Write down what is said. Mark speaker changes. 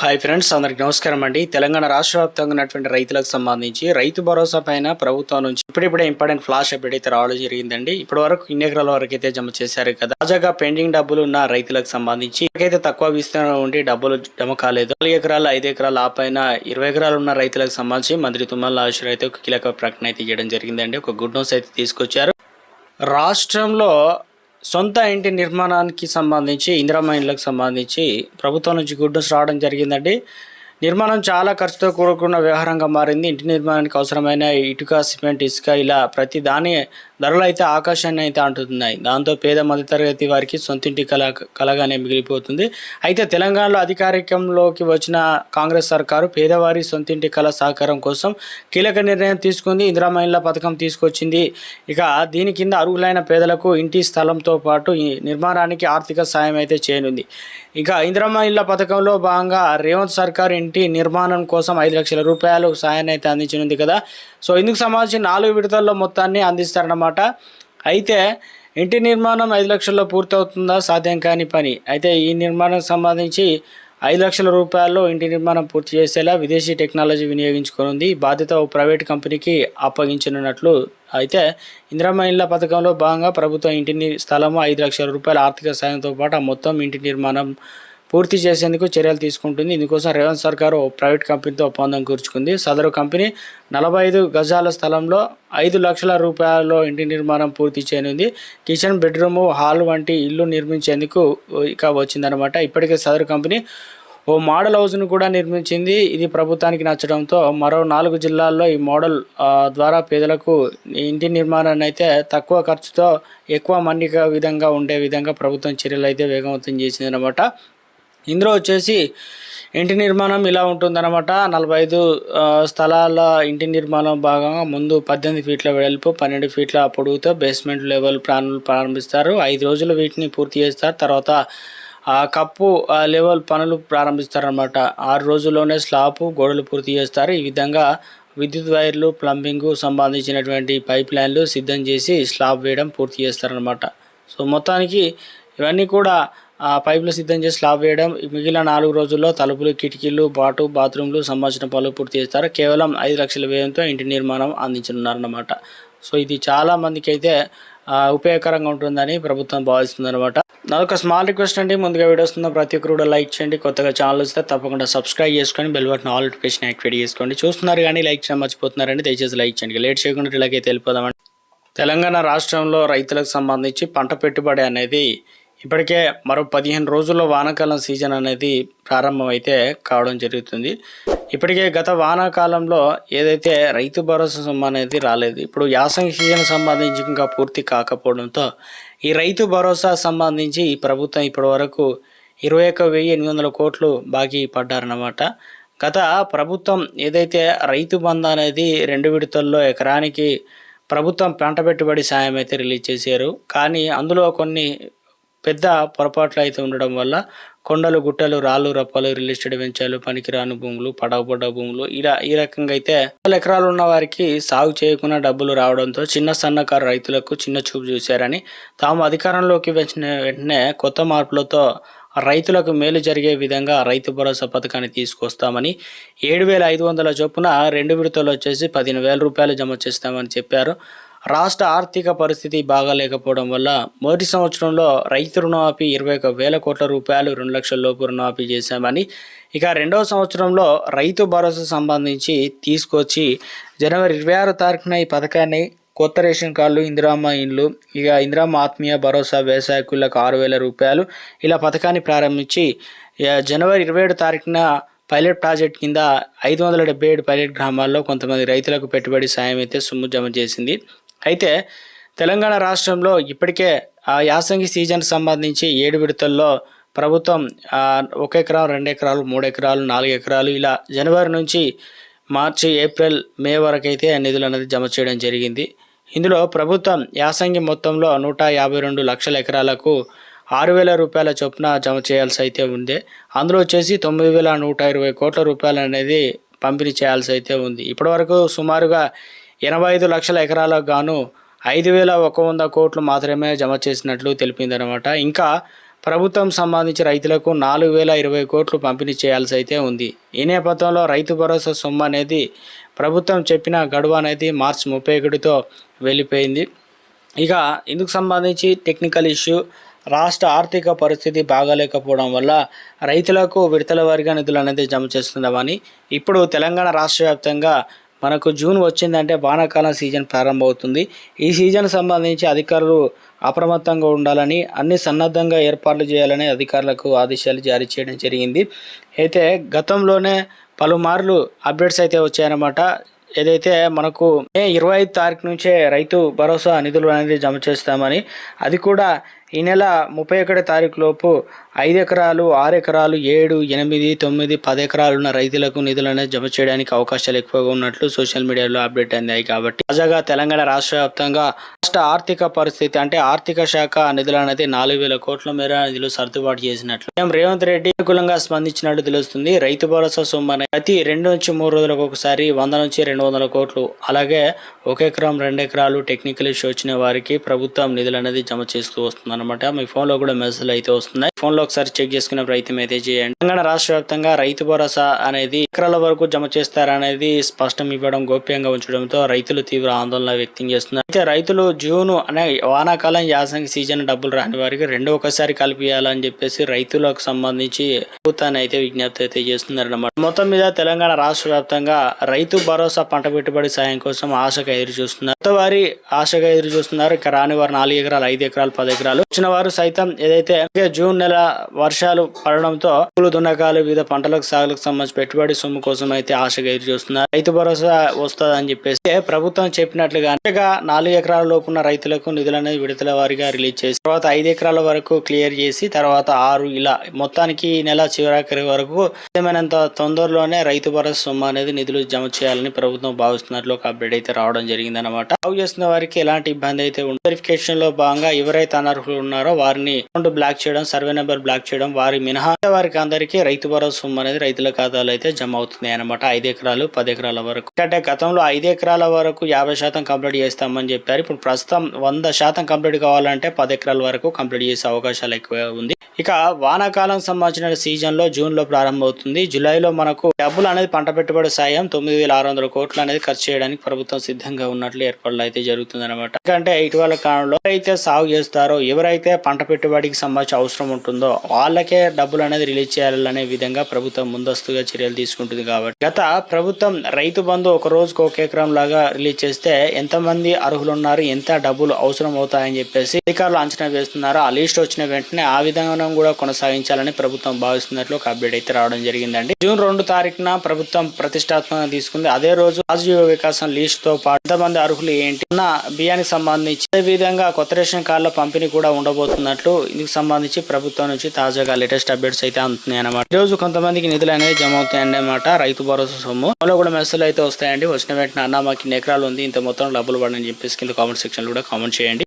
Speaker 1: Hi friends అందరికి నమస్కారం అండి. తెలంగాణ రాష్ట్ర వ్యాప్తంగా ఉన్నటువంటి రైతులకు సంబంధించి రైతు భరోసా పైన ప్రభుత్వం నుంచి ఇప్పుడిప్పుడే ఇంపార్టెంట్ ఫ్లాష్ అప్డేట్ అయితే రావడం జరిగిందండి. ఇప్పటి వరకు ఇన్ని ఎకరాల వరకు అయితే జమ చేశారు కదా. తాజాగా పెండింగ్ డబ్బులు ఉన్న రైతులకు సంబంధించి అయితే తక్కువ విస్తీర్ణం ఉండి డబ్బులు జమ కాలేదు. నాలుగు ఎకరాలు ఐదు ఎకరాలు ఆ పైన ఇరవై ఎకరాలు ఉన్న రైతులకు సంబంధించి మంత్రి తుమ్మల నాగేశ్వర అయితే ఒక కీలక ప్రకటన అయితే చేయడం జరిగిందండి. ఒక గుడ్ న్యూస్ అయితే తీసుకొచ్చారు. రాష్ట్రంలో సొంత ఇంటి నిర్మాణానికి సంబంధించి ఇందిరమ్మ ఇండ్లకు సంబంధించి ప్రభుత్వం నుంచి గుడ్డస్ రావడం జరిగిందండి. నిర్మాణం చాలా ఖర్చుతో కూడుకున్న వ్యవహారంగా మారింది. ఇంటి నిర్మాణానికి అవసరమైన ఇటుక సిమెంట్ ఇసుక ఇలా ప్రతి దాని ధరలు అయితే ఆకాశాన్ని అయితే అంటుతున్నాయి. దాంతో పేద మధ్యతరగతి వారికి సొంతింటి కళ కలగానే మిగిలిపోతుంది. అయితే తెలంగాణలో అధికారికంలోకి వచ్చిన కాంగ్రెస్ సర్కారు పేదవారి సొంతింటి కళ సహకారం కోసం కీలక నిర్ణయం తీసుకుంది. ఇందిరామ పథకం తీసుకొచ్చింది. ఇక దీని కింద అర్హులైన పేదలకు ఇంటి స్థలంతో పాటు ఈ నిర్మాణానికి ఆర్థిక సాయం అయితే చేయనుంది. ఇక ఇందిరమ్మ పథకంలో భాగంగా రేవంత్ సర్కార్ ఇంటి నిర్మాణం కోసం ఐదు లక్షల రూపాయలు సాయాన్ని అయితే అందించనుంది కదా. సో ఇందుకు సంబంధించి నాలుగు విడతల్లో మొత్తాన్ని అందిస్తారన్నమాట. అయితే ఇంటి నిర్మాణం ఐదు లక్షల్లో పూర్తవుతుందా? సాధ్యం కాని పని. అయితే ఈ నిర్మాణం సంబంధించి ఐదు లక్షల రూపాయల్లో ఇంటి నిర్మాణం పూర్తి చేసేలా విదేశీ టెక్నాలజీ వినియోగించుకోనుంది. బాధ్యత ఓ ప్రైవేట్ కంపెనీకి అప్పగించనున్నట్లు అయితే ఇందిరమ్మ ఇళ్ళ పథకంలో భాగంగా ప్రభుత్వం ఇంటిని స్థలము ఐదు లక్షల రూపాయల ఆర్థిక సాయంతో పాటు మొత్తం ఇంటి నిర్మాణం పూర్తి చేసేందుకు చర్యలు తీసుకుంటుంది. ఇందుకోసం రేవంత్ సర్కార్ ఓ ప్రైవేట్ కంపెనీతో ఒప్పందం కూర్చుకుంది. సదరు కంపెనీ నలభై ఐదు గజాల స్థలంలో ఐదు లక్షల రూపాయల్లో ఇంటి నిర్మాణం పూర్తి చేయనుంది. కిచెన్ బెడ్రూమ్ హాల్ వంటి ఇల్లు నిర్మించేందుకు ఇక వచ్చిందనమాట ఇప్పటికే సదరు కంపెనీ ఓ మోడల్ హౌస్ను కూడా నిర్మించింది. ఇది ప్రభుత్వానికి నచ్చడంతో మరో నాలుగు జిల్లాల్లో ఈ మోడల్ ద్వారా పేదలకు ఇంటి నిర్మాణాన్ని అయితే తక్కువ ఖర్చుతో ఎక్కువ మన్నిక విధంగా ఉండే విధంగా ప్రభుత్వం చర్యలు అయితే వేగవంతం చేసిందనమాట ఇందులో వచ్చేసి ఇంటి నిర్మాణం ఇలా ఉంటుందన్నమాట. నలభై ఐదు స్థలాల ఇంటి నిర్మాణం భాగంగా ముందు పద్దెనిమిది ఫీట్ల వెడల్పు పన్నెండు ఫీట్ల పొడవుతో బేస్మెంట్ లెవెల్ ప్లాన్లు ప్రారంభిస్తారు. ఐదు రోజులు వీటిని పూర్తి చేస్తారు. తర్వాత ఆ కప్పు ఆ లెవెల్ పనులు ప్రారంభిస్తారనమాట ఆరు రోజుల్లోనే స్లాబ్ గోడలు పూర్తి చేస్తారు. ఈ విధంగా విద్యుత్ వైర్లు ప్లంబింగ్ సంబంధించినటువంటి పైప్ లైన్లు సిద్ధం చేసి స్లాబ్ వేయడం పూర్తి చేస్తారనమాట సో మొత్తానికి ఇవన్నీ కూడా పైపులు సిద్ధం చేసి స్లాబ్ వేయడం. మిగిలిన నాలుగు రోజుల్లో తలుపులు కిటికీలు బాటు బాత్రూమ్లు సంబంధించిన పనులు పూర్తి చేస్తారు. కేవలం ఐదు లక్షల వ్యయంతో ఇంటి నిర్మాణం అందించనున్నారన్నమాట. సో ఇది చాలామందికి అయితే ఉపయోగకరంగా ఉంటుందని ప్రభుత్వం భావిస్తుంది అనమాట నాదొక స్మాల్ రిక్వెస్ట్ అండి. ముందుగా వీడియోస్ ఉన్న ప్రతి ఒక్కరు కూడా లైక్ చేయండి. కొత్తగా ఛానల్ వస్తే తప్పకుండా సబ్స్క్రైబ్ చేసుకొని bell button all notification activate చేసుకోండి. చూస్తున్నారు కానీ లైక్ చేయడం మర్చిపోతున్నారండి. దయచేసి లైక్ చేయండి. లేట్ చేయకుండా ఇలాగే తెలిపోదామండి తెలంగాణ రాష్ట్రంలో రైతులకు సంబంధించి పంట పెట్టుబడి అనేది ఇప్పటికే మరో పదిహేను రోజుల్లో వానాకాలం సీజన్ అనేది ప్రారంభమైతే కావడం జరుగుతుంది. ఇప్పటికే గత వానాకాలంలో ఏదైతే రైతు భరోసా సొమ్ము అనేది రాలేదు ఇప్పుడు యాసంగి సీజన్ సంబంధించి ఇంకా పూర్తి కాకపోవడంతో ఈ రైతు భరోసా సంబంధించి ఈ ప్రభుత్వం ఇప్పటి వరకు ఇరవై ఒక్క వెయ్యి ఎనిమిది వందల కోట్లు బాకీ పడ్డారన్నమాట. గత ప్రభుత్వం ఏదైతే రైతు బంధు అనేది రెండు విడతల్లో ఎకరానికి ప్రభుత్వం పంట పెట్టుబడి సాయం అయితే రిలీజ్ చేశారు. కానీ అందులో కొన్ని పెద్ద పొరపాట్లు అయితే ఉండడం వల్ల కొండలు గుట్టలు రాళ్ళు రప్పలు రియల్ ఎస్టేట్ వెంచాలు పనికిరాని భూములు పడవబడ్డ భూములు ఇలా ఈ రకంగా అయితే ఎకరాలు ఉన్న వారికి సాగు చేయకుండా డబ్బులు రావడంతో చిన్న సన్నకారు రైతులకు చిన్న చూపు చూశారని తాము అధికారంలోకి వచ్చిన వెంటనే కొత్త మార్పులతో రైతులకు మేలు జరిగే విధంగా రైతు భరోసా పథకాన్ని తీసుకొస్తామని ఏడు వేల ఐదు వందల చొప్పున రెండు విడతలు వచ్చేసి పదిహేను వేల రూపాయలు జమ చేస్తామని చెప్పారు. రాష్ట్ర ఆర్థిక పరిస్థితి బాగాలేకపోవడం వల్ల మొదటి సంవత్సరంలో రైతు రుణమాఫీ ఇరవై ఒక వేల కోట్ల రూపాయలు రెండు లక్షల లోపు రుణమాఫీ చేశామని ఇక రెండవ సంవత్సరంలో రైతు భరోసా సంబంధించి తీసుకొచ్చి జనవరి ఇరవై ఆరో తారీఖున ఈ పథకాన్ని కొత్త రేషన్ కార్డులు ఇందిరామ్మ ఇండ్లు ఇక ఇందిరామ్మ ఆత్మీయ భరోసా వ్యవసాయకులకు ఆరు వేల రూపాయలు ఇలా పథకాన్ని ప్రారంభించి జనవరి ఇరవై ఏడు తారీఖున పైలట్ ప్రాజెక్ట్ కింద ఐదు వందల డెబ్బై ఏడు పైలట్ గ్రామాల్లో కొంతమంది రైతులకు పెట్టుబడి సాయం అయితే సొమ్ము జమ చేసింది. అయితే తెలంగాణ రాష్ట్రంలో ఇప్పటికే ఆ యాసంగి సీజన్ సంబంధించి ఏడు విడతల్లో ప్రభుత్వం ఒక ఎకరం రెండు ఎకరాలు మూడు ఎకరాలు నాలుగు ఎకరాలు ఇలా జనవరి నుంచి మార్చి ఏప్రిల్ మే వరకు అయితే నిధులు అనేది జమ చేయడం జరిగింది. ఇందులో ప్రభుత్వం యాసంగి మొత్తంలో నూట యాభై రెండు లక్షల ఎకరాలకు ఆరు వేల రూపాయల చొప్పున జమ చేయాల్సి అయితే ఉంది. అందులో వచ్చేసి తొమ్మిది వేల నూట ఇరవై కోట్ల రూపాయలు అనేది పంపిణీ చేయాల్సి అయితే ఉంది. ఇప్పటివరకు సుమారుగా ఎనభై ఐదు లక్షల ఎకరాలకు గాను ఐదు వేల ఒక వంద కోట్లు మాత్రమే జమ చేసినట్లు తెలిపిందనమాట. ఇంకా ప్రభుత్వం సంబంధించి రైతులకు నాలుగు వేల ఇరవై కోట్లు పంపిణీ చేయాల్సి అయితే ఉంది. ఈ నేపథ్యంలో రైతు భరోసా సొమ్ము అనేది ప్రభుత్వం చెప్పిన గడువు అనేది మార్చి ముప్పై ఒకటితో వెళ్ళిపోయింది. ఇక ఇందుకు సంబంధించి టెక్నికల్ ఇష్యూ రాష్ట్ర ఆర్థిక పరిస్థితి బాగాలేకపోవడం వల్ల రైతులకు విడతల వారిగా నిధులు అనేది జమ చేస్తున్నామని ఇప్పుడు తెలంగాణ రాష్ట్ర వ్యాప్తంగా మనకు జూన్ వచ్చిందంటే వానాకాలం సీజన్ ప్రారంభమవుతుంది. ఈ సీజన్ సంబంధించి అధికారులు అప్రమత్తంగా ఉండాలని అన్ని సన్నద్ధంగా ఏర్పాట్లు చేయాలని అధికారులకు ఆదేశాలు జారీ చేయడం జరిగింది. అయితే గతంలోనే పలుమార్లు అప్డేట్స్ అయితే వచ్చాయన్నమాట. ఏదైతే మనకు మే ఇరవై ఐదు తారీఖు నుంచే రైతు భరోసా నిధులు అనేది జమ చేస్తామని అది కూడా ఈ నెల ముప్పై ఒకటి తారీఖులోపు ఐదు ఎకరాలు ఆరు ఎకరాలు ఏడు ఎనిమిది తొమ్మిది పది ఎకరాలు ఉన్న రైతులకు నిధులను జమ చేయడానికి అవకాశాలు ఎక్కువగా ఉన్నట్లు సోషల్ మీడియాలో అప్డేట్ అయింది కాబట్టి తాజాగా తెలంగాణ రాష్ట్ర వ్యాప్తంగా రాష్ట్ర ఆర్థిక పరిస్థితి అంటే ఆర్థిక శాఖ నిధులు అనేది నాలుగు వేల కోట్ల మేర నిధులు సర్దుబాటు చేసినట్లు. సీఎం రేవంత్ రెడ్డి అనుకూలంగా స్పందించినట్టు తెలుస్తుంది. రైతు భరోసా సొమ్మని ప్రతి రెండు నుంచి మూడు రోజులకు ఒకసారి వంద నుంచి రెండు వందల కోట్లు అలాగే ఒక ఎకరం రెండు ఎకరాలు టెక్నికల్ ఇష్యూ వచ్చిన వారికి ప్రభుత్వం నిధులు అనేది జమ చేస్తూ వస్తుంది అనమాట మీ ఫోన్లో కూడా మెసేజ్ అయితే వస్తున్నాయి. ఫోన్లో ఒకసారి చెక్ చేసుకునే ప్రయత్నం అయితే చేయండి. తెలంగాణ రాష్ట్ర వ్యాప్తంగా రైతు భరోసా అనేది ఎకరాల వరకు జమ చేస్తారనేది స్పష్టం ఇవ్వడం గోప్యంగా ఉంచడంతో రైతులు తీవ్ర ఆందోళన వ్యక్తం చేస్తున్నారు. అయితే రైతులు జూన్ అనే వానాకాలం యాసంగి సీజన్ డబ్బులు రాని వారికి రెండు ఒకసారి కలిపియాలని చెప్పేసి రైతులకు సంబంధించి ప్రభుత్వాన్ని అయితే విజ్ఞప్తి అయితే చేస్తున్నారన్నమాట. మొత్తం మీద తెలంగాణ రాష్ట్ర వ్యాప్తంగా రైతు భరోసా పంట పెట్టుబడి సాయం కోసం ఆశగా ఎదురు చూస్తున్నారు. కొత్త వారి ఆశగా ఎదురు చూస్తున్నారు. ఇక రాని వారు నాలుగు ఎకరాలు ఐదు ఎకరాలు పది ఎకరాలు. వచ్చిన వారు సైతం ఏదైతే జూన్ నెల వర్షాలు పడడంతో పూలు దున్నకాలు వివిధ పంటలకు సాగులకు సంబంధించి పెట్టుబడి సొమ్ము కోసం అయితే ఆశగా ఎదురు చూస్తున్నారు. రైతు భరోసా వస్తుందని చెప్పేసి ప్రభుత్వం చెప్పినట్లుగా నాలుగు ఎకరాల లోపున్న రైతులకు నిధులు అనేది విడతల వారిగా రిలీజ్ చేసి తర్వాత ఐదు ఎకరాల వరకు క్లియర్ చేసి తర్వాత ఆరు ఇలా మొత్తానికి ఈ నెల చివరాఖరి వరకు ఏమైనంత తొందరలోనే రైతు భరోసా సొమ్ము అనేది నిధులు జమ చేయాలని ప్రభుత్వం భావిస్తున్నట్లు ఒక అప్డేట్ అయితే రావడం జరిగింది అనమాట సాగు చేస్తున్న వారికి ఎలాంటి ఇబ్బంది అయితే ఉండదు. వెరిఫికేషన్లో భాగంగా ఎవరైతే అనర్హులు ఉన్నారో వారిని అకౌంట్ బ్లాక్ చేయడం సర్వే నెంబర్ బ్లాక్ చేయడం వారి మినహా వారికి అందరికీ రైతు భరోసా సొమ్ము అనేది రైతుల ఖాతాలో అయితే జమ అవుతుంది అనమాట ఐదు ఎకరాలు పది ఎకరాల వరకు. అంటే గతంలో ఐదు ఎకరాల వరకు యాభై శాతం కంప్లీట్ చేస్తామని చెప్పారు. ఇప్పుడు ప్రస్తుతం వంద శాతం కంప్లీట్ కావాలంటే పది ఎకరాల వరకు కంప్లీట్ చేసే అవకాశాలు ఎక్కువ ఉంది. ఇక వానాకాలం సంబంధించిన సీజన్లో జూన్లో ప్రారంభమవుతుంది. జూలైలో మనకు డబ్బులు అనేది పంట పెట్టుబడి సాయం తొమ్మిది వేల ఆరు వందల కోట్లు అనేది ఖర్చు చేయడానికి ప్రభుత్వం సిద్ధంగా ఉన్నట్లు ఏర్పాట్లు అయితే జరుగుతుంది అనమాట ఎందుకంటే ఇటీవల కాలంలో ఎవరైతే సాగు చేస్తారో ఎవరైతే పంట పెట్టుబడికి సంబంధించి అవసరం ఉంటుందో వాళ్ళకే డబ్బులు అనేది రిలీజ్ చేయాలనే విధంగా ప్రభుత్వం ముందస్తుగా చర్యలు తీసుకుంటుంది కాబట్టి. గత ప్రభుత్వం రైతు బంధు ఒక రోజుకు ఒక ఎకరం లాగా రిలీజ్ చేస్తే ఎంతమంది అర్హులు ఉన్నారు ఎంత డబ్బులు అవసరం అవుతాయని చెప్పేసి అధికారులు అంచనా వేస్తున్నారు. ఆ లిస్ట్ వచ్చిన వెంటనే ఆ విధంగా విధానం కూడా కొనసాగించాలని ప్రభుత్వం భావిస్తున్నట్లు ఒక అప్డేట్ అయితే రావడం జరిగిందండి. జూన్ రెండు తారీఖున ప్రభుత్వం ప్రతిష్టాత్మకంగా తీసుకుంది. అదే రోజు రాజీవ వికాసం లీస్ట్తో పాటు ఎంతమంది అర్హులు ఏంటి అన్న బియ్యానికి సంబంధించి అదే విధంగా కొత్త రేషన్ కార్డుల పంపిణీ కూడా ఉండబోతున్నట్లు ఇందుకు సంబంధించి ప్రభుత్వం నుంచి తాజాగా లేటెస్ట్ అప్డేట్స్ అయితే అందుతున్నాయి అన్నమాట. ఈ రోజు కొంతమందికి నిధులు అనేది జమ అవుతాయండి అన్నమాట రైతు భరోసా సొమ్ము. అందులో కూడా మెసేజ్ అయితే వస్తాయండి. వచ్చిన వెంటనే అన్న మాకు ఎకరాలు ఉంది. ఇంత మొత్తం డబ్బులు పడని చెప్పేసి కింద కామెంట్ సెక్షన్ కూడా కామెంట్ చేయండి.